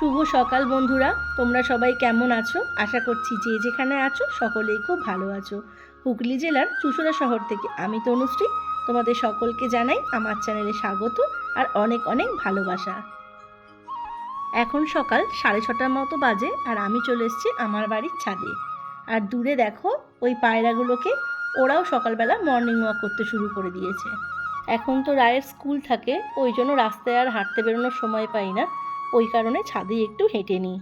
শুভ সকাল বন্ধুরা। তোমরা সবাই কেমন আছো? আশা করছি যে যেখানে আছো, সকলেই খুব ভালো আছো। হুগলি জেলার চুষুড়া শহর থেকে আমি তনুশ্রী। তোমাদের সকলকে জানাই আমার চ্যানেলে স্বাগত আর অনেক অনেক ভালোবাসা। এখন সকাল সাড়ে ছটার মতো বাজে আর আমি চলে এসেছি আমার বাড়ির ছাদে। আর দূরে দেখো, ওই পায়রাগুলোকে ওরাও সকালবেলা মর্নিং ওয়াক করতে শুরু করে দিয়েছে। এখন তো রায়ের স্কুল থাকে, ওই জন্য রাস্তায় আর হাঁটতে বেরোনোর সময় পাই না। ওই কারণে ছাদে একটু হেঁটে নিই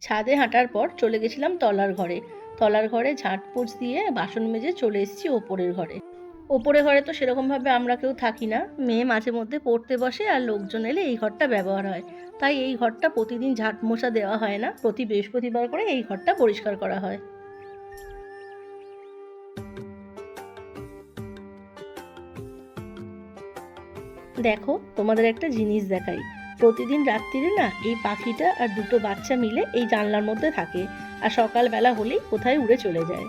ছাদে হাঁটার পর চলে গেছিলাম তলার ঘরে। তলার ঘরে ঝাঁট ঝাঁটপোছ দিয়ে বাসন মেজে চলে এসেছি ওপরের ঘরে। ওপরের ঘরে তো সেরকমভাবে আমরা কেউ থাকি না। মেয়ে মাঝে মধ্যে পড়তে বসে আর লোকজন এলে এই ঘরটা ব্যবহার হয়। তাই এই ঘরটা প্রতিদিন ঝাঁট মোছা দেওয়া হয় না। প্রতি বৃহস্পতিবার করে এই ঘরটা পরিষ্কার করা হয়। দেখো, তোমাদের একটা জিনিস দেখাই। প্রতিদিন রাত্রিরে না এই পাখিটা আর দুটো বাচ্চা মিলে এই জানলার মধ্যে থাকে আর সকালবেলা হলেই কোথায় উড়ে চলে যায়।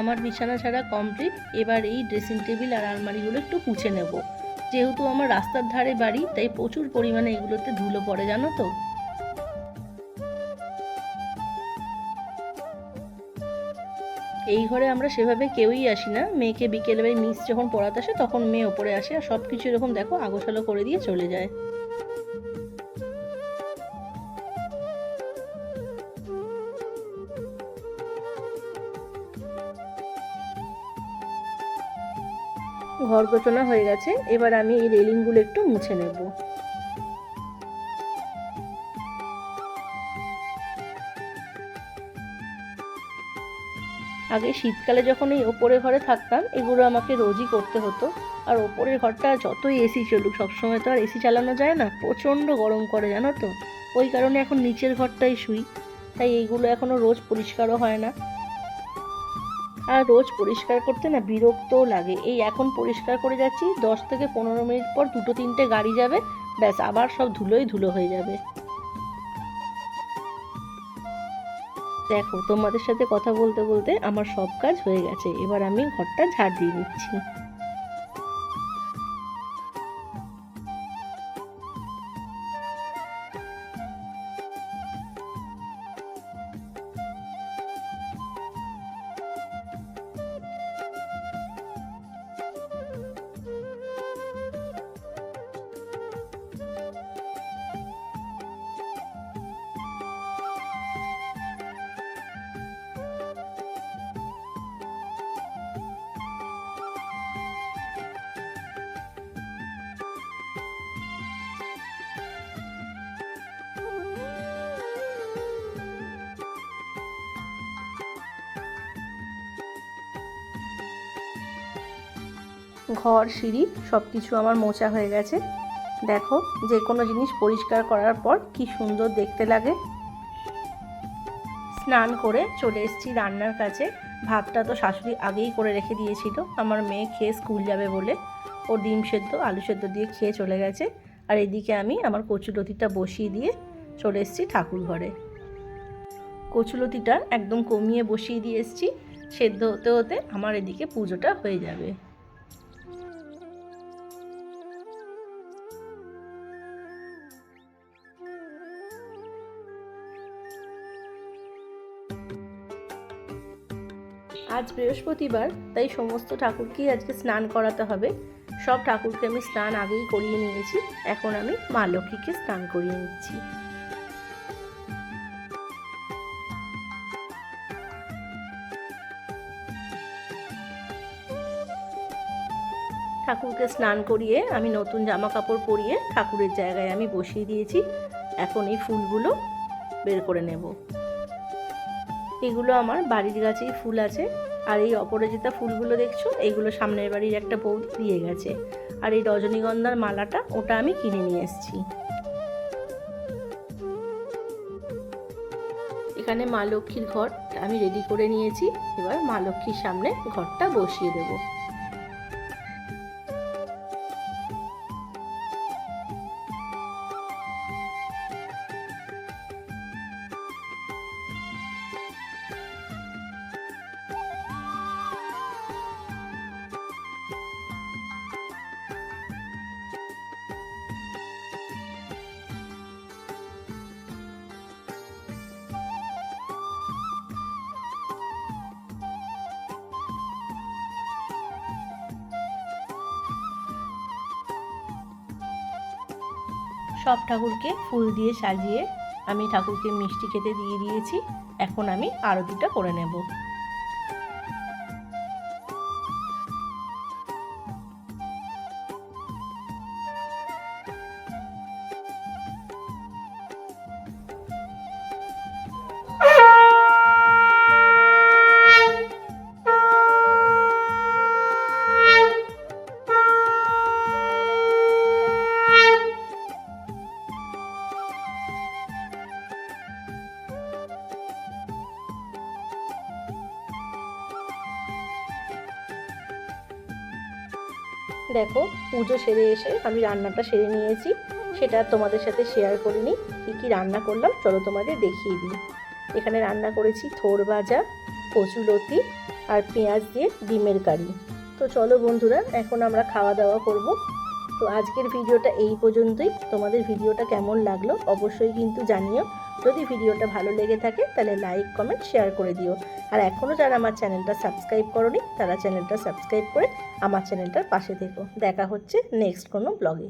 আমার বিছানা ছাড়া কমপ্লিট এবার এই ড্রেসিং টেবিল আর আলমারিগুলো একটু পুছে নেব। যেহেতু আমার রাস্তার ধারে বাড়ি, তাই প্রচুর পরিমাণে এগুলোতে ধুলো পড়ে, জানো তো? এই ঘরে আমরা সেভাবে কেউই আসি না। মেয়েকে বিকেলবেলায় মিস যখন পড়াতে আসে তখন মেয়ে ওপরে আসে আর সব কিছু এরকম দেখো আগোছালো করে দিয়ে চলে যায়। ঘর গোছানো হয়ে গেছে। এবার আমি এই রেলিংগুলো একটু মুছে নেব। আগে শীতকালে যখন এই ওপরের ঘরে থাকতাম, এগুলো আমাকে রোজই করতে হতো। আর ওপরের ঘরটা যতই এসি চলুক, সবসময় তো আর এসি চালানো যায় না, প্রচণ্ড গরম করে জানো তো। ওই কারণে এখন নিচের ঘরটাই শুই। তাই এইগুলো এখনও রোজ পরিষ্কারও হয় না। আর রোজ পরিষ্কার করতে না বিরক্তও লাগে। এই এখন পরিষ্কার করে যাচ্ছি, দশ থেকে পনেরো মিনিট পর দুটো তিনটে গাড়ি যাবে, ব্যাস আবার সব ধুলোই ধুলো হয়ে যাবে। দেখো, তোমাদের সাথে কথা বলতে বলতে আমার সব কাজ হয়ে গেছে। এবার আমি ঘরটা ঝাড় দিয়ে নিচ্ছি ঘর, সিঁড়ি সব কিছু আমার মোছা হয়ে গেছে। দেখো যে কোনো জিনিস পরিষ্কার করার পর কি সুন্দর দেখতে লাগে। স্নান করে চলে এসেছি রান্নার কাছে। ভাতটা তো শাশুড়ি আগেই করে রেখে দিয়েছিল। আমার মেয়ে খেয়ে স্কুল যাবে বলে ও ডিম সেদ্ধ, আলু সেদ্ধ দিয়ে খেয়ে চলে গেছে। আর এদিকে আমি আমার কচুলতিটা বসিয়ে দিয়ে চলে এসেছি ঠাকুর ঘরে। কচুলতিটা একদম কমিয়ে বসিয়ে দিয়ে এসেছি। সেদ্ধ হতে হতে আমার এদিকে পুজোটা হয়ে যাবে। আজ বৃহস্পতিবার, তাই সমস্ত ঠাকুরকেই আজকে স্নান করাতে হবে। সব ঠাকুরকে আমি স্নান আগেই করিয়ে নিয়েছি, এখন আমি মা লক্ষ্মীকে স্নান করিয়ে নিচ্ছি। ঠাকুরকে স্নান করিয়ে আমি নতুন জামা কাপড় পরিয়ে ঠাকুরের জায়গায় আমি বসিয়ে দিয়েছি। এখন এই ফুলগুলো বের করে নেব। এগুলো আমার বাড়ির গাছেই ফুল আছে। আর এই অপরাজিতা ফুলগুলো দেখছ, এইগুলো সামনের বাড়ির একটা বৌদি দিয়ে গেছে। আর এই রজনীগন্ধার মালাটা ওটা আমি কিনে নিয়ে এসেছি। এখানে মা লক্ষ্মীর ঘর আমি রেডি করে নিয়েছি। এবার মা লক্ষ্মীর সামনে ঘরটা বসিয়ে দেবো। সব ঠাকুরকে ফুল দিয়ে সাজিয়ে আমি ঠাকুরকে মিষ্টি খেতে দিয়ে দিয়েছি। এখন আমি আরতিটা করে নেব। দেখো, পুজো সেরে এসে আমি রান্নাটা সেরে নিয়েছি। সেটা তোমাদের সাথে শেয়ার করিনি। কী কী রান্না করলাম, চলো তোমাদের দেখিয়ে দিই। এখানে রান্না করেছি থোর ভাজা কচুলতি আর পেঁয়াজ দিয়ে ডিমের কারি। তো চলো বন্ধুরা, এখন আমরা খাওয়া দাওয়া করব। তো আজকের ভিডিওটা এই পর্যন্তই। তোমাদের ভিডিওটা কেমন লাগল অবশ্যই কিন্তু জানিও। যদি ভিডিওটা ভালো লেগে থাকে, তাহলে লাইক কমেন্ট শেয়ার করে দিও। আর এখনও যারা আমার চ্যানেলটা সাবস্ক্রাইব করনি, তারা চ্যানেলটা সাবস্ক্রাইব করে আমার চ্যানেলটার পাশে থেকো। দেখা হচ্ছে নেক্সট কোনো ব্লগে